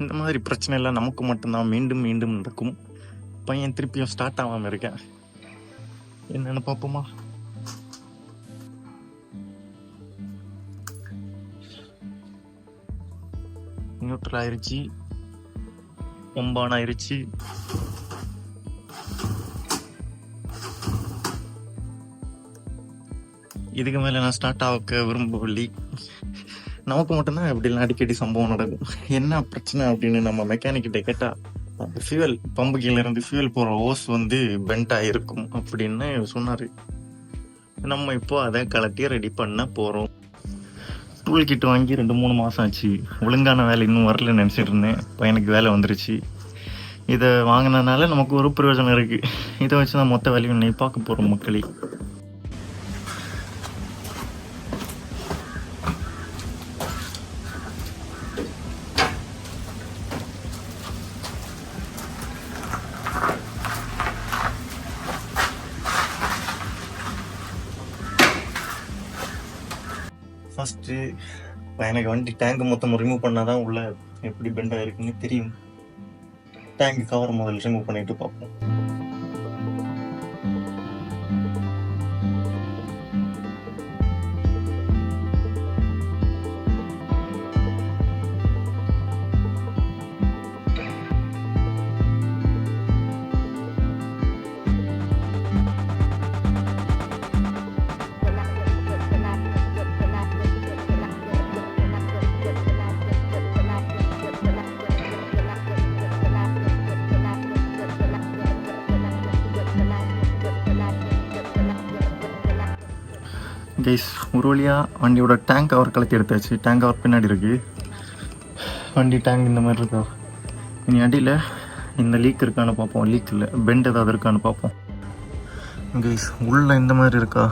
இந்த மாதிரி பிரச்சனை எல்லாம் நமக்கு மட்டும்தான் மீண்டும் மீண்டும் நடக்கும். பையன் திருப்பியும் ஸ்டார்ட் ஆகாம இருக்கேன். என்னன்னு பார்ப்போமா நியூட்ரல் ஆயிருச்சு. ஒம்பான் ஆயிருச்சு இதுக்கு மேல நான் ஸ்டார்ட் ஆக விரும்பவில்லை. நமக்கு மட்டும்தான் இப்படிலாம் அடிக்கடி சம்பவம் நடக்கும். என்ன பிரச்சனை அப்படின்னு நம்ம மெக்கானிக்கிட்ட கேட்டா ஃபியூவல் பம்பு கீழே இருந்து ஃபியூவல் போற ஓஸ் வந்து பெண்ட் ஆயிருக்கும் அப்படின்னு சொன்னாரு. நம்ம இப்போ அதை கலட்டி ரெடி பண்ண போறோம். டூல் கிட் வாங்கி ரெண்டு மூணு மாசம் ஆச்சு. ஒழுங்கான வேலை இன்னும் வரல நினைச்சிட்டு இருந்தேன். பையனுக்கு வேலை வந்துருச்சு. இதை வாங்கினதுனால நமக்கு ஒரு பிரயோஜனம் இருக்கு. இதை வச்சு தான் மொத்த வேலையும் நீ பார்க்க போறோம் மக்களே. ஃபஸ்ட்டு எனக்கு வண்டி டேங்க் மொத்தம் ரிமூவ் பண்ணால் தான் உள்ள எப்படி பெண்டாக இருக்குன்னு தெரியும். டேங்க் கவர் முதல்ல ரிமூவ் பண்ணிட்டு பார்ப்போம். கைஸ் ஒரு வழியாக வண்டியோட டேங்க் அவர் கலத்தி எடுத்தாச்சு. டேங்க் அவர் பின்னாடி இருக்குது வண்டி டேங்க் இந்த மாதிரி இருக்கா? இனி அடியில் இந்த லீக் இருக்கான்னு பார்ப்போம். லீக் இல்லை. பெண்ட் ஏதாவது இருக்கான்னு பார்ப்போம். கைஸ் உள்ள இந்த மாதிரி இருக்கா?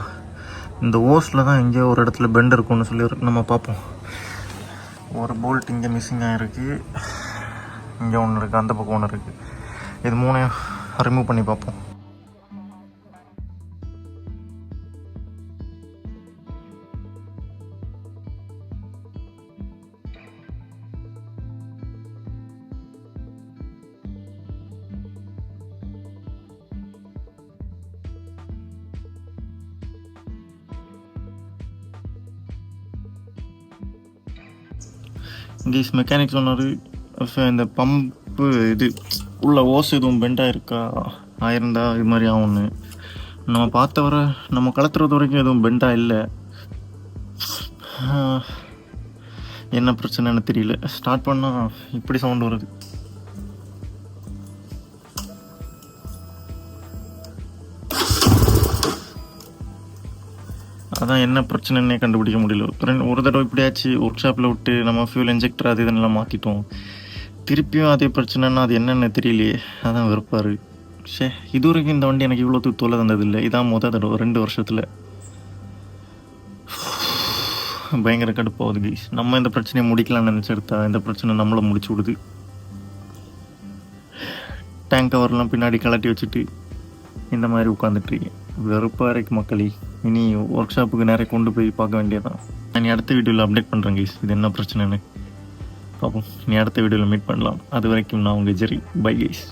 இந்த ஓஸில் தான் எங்கேயோ ஒரு இடத்துல பெண்ட் இருக்கும்னு சொல்லி நம்ம பார்ப்போம். ஒரு போல்ட் இங்கே மிஸ்ஸிங் ஆகிருக்கு இங்கே ஒன்று இருக்குது அந்த பக்கம் ஒன்று இருக்குது இது மூணையும் ரிமூவ் பண்ணி பார்ப்போம். இங்கேஸ் மெக்கானிக் சொன்னார் இந்த பம்பு இது உள்ள ஓஸ் எதுவும் பெண்டாக இருக்கா ஆயிருந்தா இது மாதிரி ஆகும்னு. நம்ம பார்த்த வர நம்ம கலத்துறது வரைக்கும் எதுவும் பெண்டாக இல்லை. என்ன பிரச்சனைன்னு தெரியல. ஸ்டார்ட் பண்ணால் இப்படி சவுண்ட் வருது. அதான் என்ன பிரச்சனைன்னே கண்டுபிடிக்க முடியல. ஒரு தடவை இப்படியாச்சு ஒர்க் ஷாப்பில் விட்டு நம்ம ஃபியூல் இன்ஜெக்டர் அது இதெல்லாம் மாற்றிட்டோம் திருப்பியும் அதே பிரச்சனைன்னா அது என்னென்னு தெரியலையே. அதான் வெறுப்பாரு ஷே இது வரைக்கும் இந்த வண்டி எனக்கு இவ்வளோ தொலை தந்ததில்லை. இதான் மொதல் தடவை ரெண்டு வருஷத்தில். பயங்கர கடுப்பாகுது கைஸ் நம்ம இந்த பிரச்சனையை முடிக்கலாம்னு நினச்சிருத்தா இந்த பிரச்சனை நம்மளை முடிச்சு விடுது. டேங்க் கவர்லாம் பின்னாடி கலட்டி வச்சுட்டு இந்த மாதிரி உட்காந்துட்டு வெறுப்பாக இருக்கு மக்களே. இனி ஒர்க் ஷாப்புக்கு நிறைய கொண்டு போய் பார்க்க வேண்டியதான் நான் அடுத்த வீடியோவில் அப்டேட் பண்ணுறேன் கைஸ் இது என்ன பிரச்சனைன்னு. பார்ப்போம். நீ அடுத்த வீடியோவில் மீட் பண்ணலாம். அது வரைக்கும் நான் உங்கள் ஜெரி. Bye guys